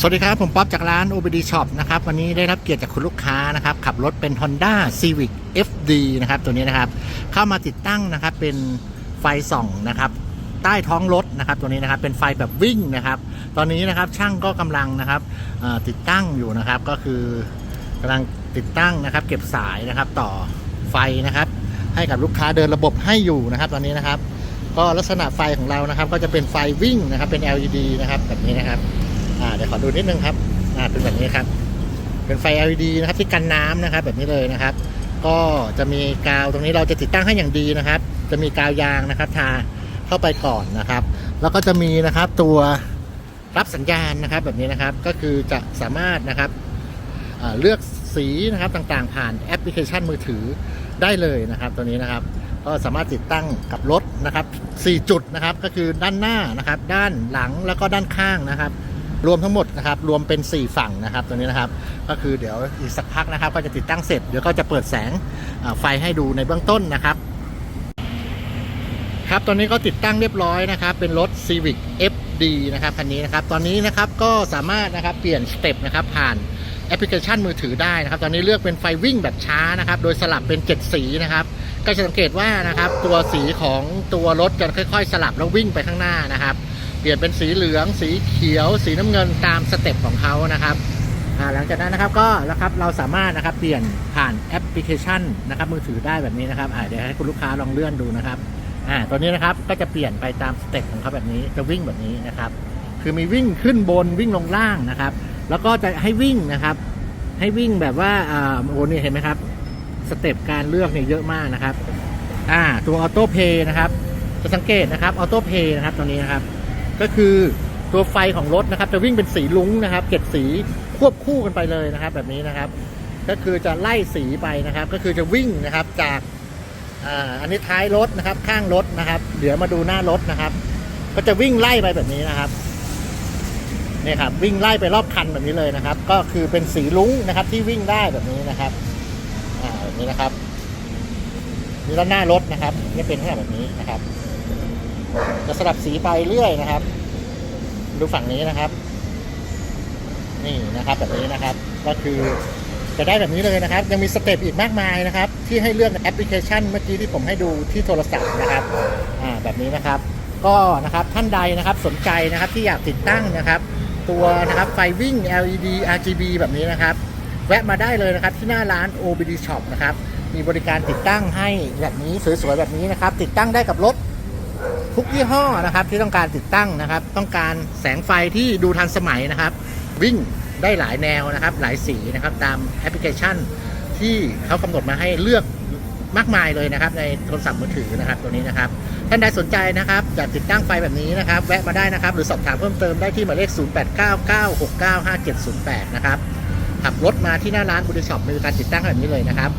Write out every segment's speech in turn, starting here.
สวัสดีครับ ผมป๊อบจากร้าน OBD Shop นะครับวันนี้ได้รับเกียรติจากคุณลูกค้านะครับ ขับรถเป็น Honda Civic FD นะครับตัวนี้นะครับ เข้ามาติดตั้งนะครับเป็นไฟส่องนะครับใต้ท้องรถนะครับตัวนี้นะครับเป็นไฟแบบวิ่งนะครับ ตอนนี้นะครับช่างก็กำลังนะครับติดตั้งอยู่นะครับก็คือกำลังติดตั้งนะครับ เก็บสายนะครับต่อไฟนะครับ ให้กับลูกค้าเดินระบบให้อยู่นะครับ ตอนนี้นะครับ ก็ลักษณะไฟของเรานะครับ ก็จะเป็นไฟวิ่งนะครับเป็น LED นะครับแบบนี้นะครับ อ่าเดี๋ยวขอดูนิดนึงครับอ่าเป็นแบบนี้ครับ เป็นไฟ LED นะครับที่กันน้ำนะครับ แบบนี้เลยนะครับ ก็จะมีกาวตรงนี้เราจะติดตั้งให้อย่างดีนะครับ จะมีกาวยางนะครับ ทาเข้าไปก่อนนะครับ แล้วก็จะมีนะครับตัวรับสัญญาณนะครับแบบนี้นะครับก็คือจะสามารถนะครับเลือกสีนะครับต่างๆ ผ่านแอปพลิเคชันมือถือได้เลยนะครับ ตัวนี้นะครับ ก็สามารถติดตั้งกับรถนะครับ 4 จุดนะครับ ก็คือด้านหน้านะครับ ด้านหลังแล้วก็ด้านข้างนะครับ รวมทั้งหมดนะครับ รวมเป็น 4 ฝั่งนะครับตัวนี้นะครับ ก็คือเดี๋ยวอีกสักพักนะครับ ก็จะติดตั้งเสร็จ เดี๋ยวก็จะเปิดแสงไฟให้ดูในเบื้องต้นนะครับ ครับ ตอนนี้ก็ติดตั้งเรียบร้อยนะครับ เป็นรถ Civic FD นะครับคันนี้นะครับ ตอนนี้นะครับก็สามารถนะครับเปลี่ยนสเต็ปนะครับผ่านแอปพลิเคชันมือถือได้นะครับ ตอนนี้เลือกเป็นไฟวิ่งแบบช้านะครับ โดยสลับเป็น 7 สีนะครับ ก็จะสังเกตว่านะครับ ตัวสีของตัวรถจะค่อย ๆ สลับแล้ววิ่งไปข้างหน้านะครับ เปลี่ยนเป็นสีเหลือง สีเขียว สีน้ำเงินตามสเต็ปของเขานะครับหลังจากนั้นนะครับก็นะครับเราสามารถนะครับเปลี่ยนผ่านแอปพลิเคชันนะครับมือถือได้แบบนี้นะครับอาเดี๋ยวให้คุณลูกค้าลองเลื่อนดูนะครับอ่าตัวนี้นะครับก็จะเปลี่ยนไปตามสเต็ปของเขาแบบนี้จะวิ่งแบบนี้นะครับคือมีวิ่งขึ้นบนวิ่งลงล่างนะครับ แล้วก็จะให้วิ่งนะครับ ให้วิ่งแบบว่าอ่าโอ้นี่เห็นไหมครับสเต็ปการเลือกเนี่ยเยอะมากนะครับอ่าตัวออโต้เพย์นะครับจะสังเกตนะครับออโต้เพย์นะครับตรงนี้นะครับ ก็คือตัวไฟของรถนะครับ จะวิ่งเป็นสีลุ้งนะครับเจ็ดสีควบคู่กันไปเลยนะครับ แบบนี้นะครับ ก็คือจะไล่สีไปนะครับ ก็คือจะวิ่งนะครับจากอ่าอันนี้ท้ายรถนะครับ ข้างรถนะครับ เดี๋ยวมาดูหน้ารถนะครับ ก็จะวิ่งไล่ไปแบบนี้นะครับนี่ครับวิ่งไล่ไปรอบคันแบบนี้เลยนะครับ ก็คือเป็นสีลุ้งนะครับ ที่วิ่งได้แบบนี้นะครับอ่าแบบนี้นะครับนี่ด้านหน้ารถนะครับนี่เป็นแค่แบบนี้นะครับ จะสลับสีไปเรื่อยนะครับ ดูฝั่งนี้นะครับ นี่นะครับแบบนี้นะครับ ก็คือจะได้แบบนี้เลยนะครับ ยังมีสเต็ปอีกมากมายนะครับ ที่ให้เลือกในแอปพลิเคชันเมื่อกี้ที่ผมให้ดูที่โทรศัพท์นะครับอ่าแบบนี้นะครับ ก็นะครับท่านใดนะครับสนใจนะครับที่อยากติดตั้งนะครับ ตัวนะครับไฟวิ่ง LED RGB แบบนี้นะครับ แวะมาได้เลยนะครับที่หน้าร้าน OBD Shop นะครับมีบริการติดตั้งให้แบบนี้สวยๆแบบนี้นะครับ ติดตั้งได้กับรถ ทุกยี่ห้อนะครับ ที่ต้องการติดตั้งนะครับ ต้องการแสงไฟที่ดูทันสมัยนะครับ วิ่งได้หลายแนวนะครับ หลายสีนะครับ ตามแอปพลิเคชัน ที่เขากำหนดมาให้เลือกมากมายเลยนะครับ ในโทรศัพท์มือถือนะครับ ตัวนี้นะครับท่านใดสนใจนะครับอยากติดตั้งไฟแบบนี้นะครับ แวะมาได้นะครับ หรือสอบถามเพิ่มเติมได้ที่หมายเลข 0899695708 นะครับขับรถมาที่หน้าร้านบูติช็อปมีการติดตั้งแบบนี้เลยนะครับ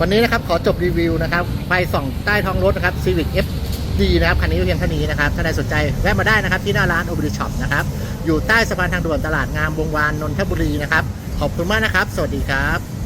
วันนี้นะครับขอจบรีวิวนะครับไฟส่องใต้ท้องรถนะครับ Civic ดีนะครับ คันนี้เพียงเท่านี้นะครับ ถ้าใดสนใจแวะมาได้นะครับ ที่หน้าร้านโอเบริช็อปนะครับ อยู่ใต้สะพานทางด่วนตลาดงามวงวานนนทบุรีนะครับ ขอบคุณมากนะครับ สวัสดีครับ